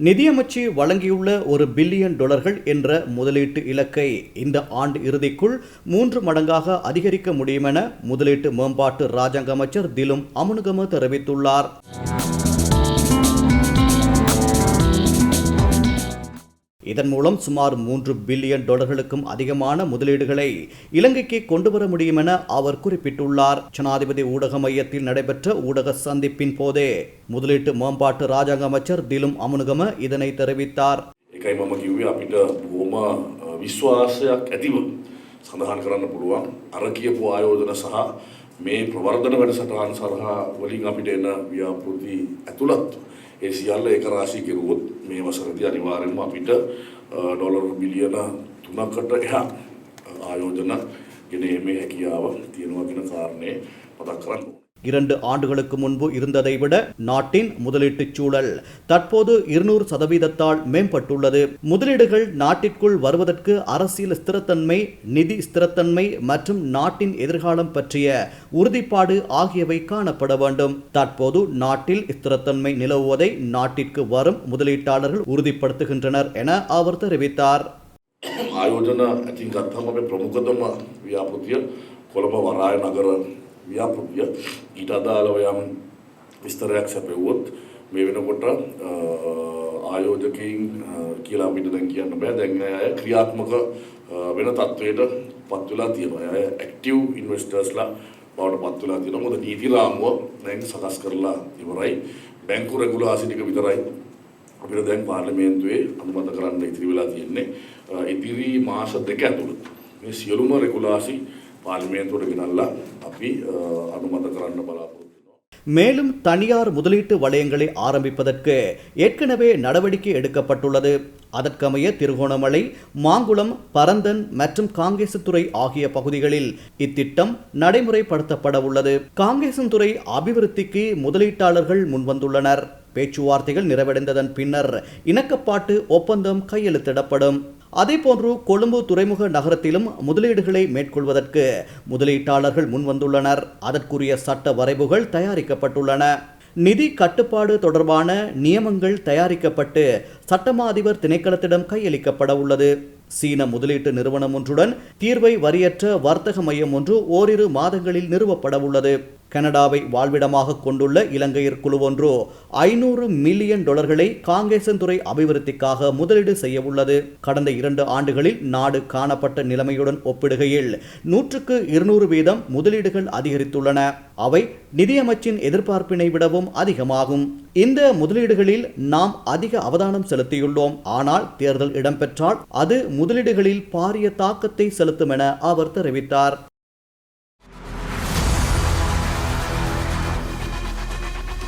நிதியமைச்சு வழங்கியுள்ள ஒரு பில்லியன் டாலர்கள் என்ற முதலீட்டு இலக்கை இந்த ஆண்டு இறுதிக்குள் மூன்று மடங்காக அதிகரிக்க முடியும் என முதலீட்டு மேம்பாட்டு ராஜாங்க அமைச்சர் திலும் அமுனுகம தெரிவித்துள்ளார். இதன் மூலம் சுமார் மூன்று பில்லியன் டாலர்களுக்கும் அதிகமான முதலீடுகளை இலங்கைக்கு கொண்டு வர முடியும் என அவர் குறிப்பிட்டுள்ளார் ஜனாதிபதி ஊடக மையத்தில் நடைபெற்ற ஊடக சந்திப்பின் போதே முதலீட்டு மேம்பாட்டு ராஜாங்க அமைச்சர் திலும் அமுனுகம இதனை தெரிவித்தார் එකයි මම කිව්වේ අපිට බොහොම අ, විශ්වාසයක් ඇතිව සඳහන් කරන්න පුළුවන් අර කියපු ආයෝජන සහ මේ ප්‍රවර්ධන වැඩසටහන් සඳහා වලින් අපිට එන ව්‍යාපෘති ඇතුළත් ඒ සියල්ල එක රාශී කෙරුවොත් මේ වසරදී අනිවාර්යෙන්ම අපිට අ, ඩොලර් බිලියන තුනකට එහා ආයෝජන ගෙන ඒමේ හැකියාව තියෙනවා කියන කාරණය මතක් කරන්න ඕනේ. இரண்டு ஆண்டுகளுக்கு முன்பு இருந்ததை விட நாட்டின் முதலீட்டுச் சூழல் தற்போது இருநூறு சதவீதத்தால் மேம்பட்டுள்ளது. முதலீடுகள் நாட்டிற்குள் வருவதற்கு அரசியல் ஸ்திரத்தன்மை நிதி ஸ்திரத்தன்மை மற்றும் நாட்டின் எதிர்காலம் பற்றிய உறுதிப்பாடு ஆகியவை காணப்பட வேண்டும். தற்போது நாட்டில் ஸ்திரத்தன்மை நிலவுவதை நாட்டிற்கு வரும் முதலீட்டாளர்கள் உறுதிப்படுத்துகின்றனர் என அவர் தெரிவித்தார். आयोजन चिंगार्थम में प्रमुखतम ඊට අදාළව යම් විස්තරයක් සැපෙව්වොත් මේ වෙනකොට අ, ආයෝජකයින් අ, කියලා අපිට දැන් කියන්න බෑ දැන් අය ක්‍රියාත්මක අ, වෙන තත්ත්වයට පත් වෙලා තියෙනවා. අය ඇක්ටිව් ඉන්වෙස්ටර්ස්ලා බවට පත් වෙලා තියෙනවා. මොකද නීති රාමුව දැන් සකස් කරලා ඉවරයි. බැංකු රෙගුලාසි ටික විතරයි අපිට දැන් පාර්ලිමේන්තුවේ අනුමත කරන්න ඉතිරි වෙලා තියෙන්නේ අ, ඉදිරි මාස දෙක ඇතුළත මේ සියලුම රෙගුලාසි පාර්ලිමේන්තුවට ගෙනල්ලා අපි අ, අනුමත කරන්න බලාපොරොත්තු වෙනවා. மேலும் தனியார் முதலீட்டு வலயங்களை ஆரம்பிப்பதற்கு ஏற்கனவே நடவடிக்கை எடுக்கப்பட்டுள்ளது அதற்கமைய திருகோணமலை மாங்குளம் பரந்தன் மற்றும் காங்கேசத்துறை ஆகிய பகுதிகளில் இத்திட்டம் நடைமுறைப்படுத்தப்பட உள்ளது காங்கேசன்துறை அபிவிருத்திக்கு முதலீட்டாளர்கள் முன்வந்துள்ளனர் பேச்சுவார்த்தைகள் நிறைவடைந்ததன் பின்னர் இணக்கப்பாட்டு ஒப்பந்தம் கையெழுத்திடப்படும் அதேபோன்று கொழும்பு துறைமுக நகரத்திலும் முதலீடுகளை மேற்கொள்வதற்கு முதலீட்டாளர்கள் முன்வந்துள்ளனர். அதற்குரிய சட்ட வரைவுகள் தயாரிக்கப்பட்டுள்ளன. நிதி கட்டுப்பாடு தொடர்பான நியமங்கள் தயாரிக்கப்பட்டு சட்டமா அதிபர் திணைக்களத்திடம் கையளிக்கப்பட உள்ளது. சீன முதலீட்டு நிறுவனம் ஒன்றுடன் தீர்வை வரியற்ற வர்த்தக மையம் ஒன்று ஓரிரு மாதங்களில் நிறுவப்பட உள்ளது. கனடாவை வாழ்விடமாக கொண்டுள்ள இலங்கையர் குழு ஒன்று ஐநூறு மில்லியன் டாலர்களை காங்கேசன் துறை அபிவிருத்திக்காக முதலீடு செய்ய உள்ளது. கடந்த இரண்டு ஆண்டுகளில் நாடு காணப்பட்ட நிலைமையுடன் ஒப்பிடுகையில் நூற்றுக்கு இருநூறு வீதம் முதலீடுகள் அதிகரித்துள்ளன. அவை நிதியமைச்சின் எதிர்பார்ப்பினை விடவும் அதிகமாகும். இந்த முதலீடுகளில் நாம் அதிக அவதானம் செலுத்தியுள்ளோம். ஆனால் தேர்தல் இடம்பெற்றால் அது முதலீடுகளில் பாரிய தாக்கத்தை செலுத்தும் என அவர் தெரிவித்தார்.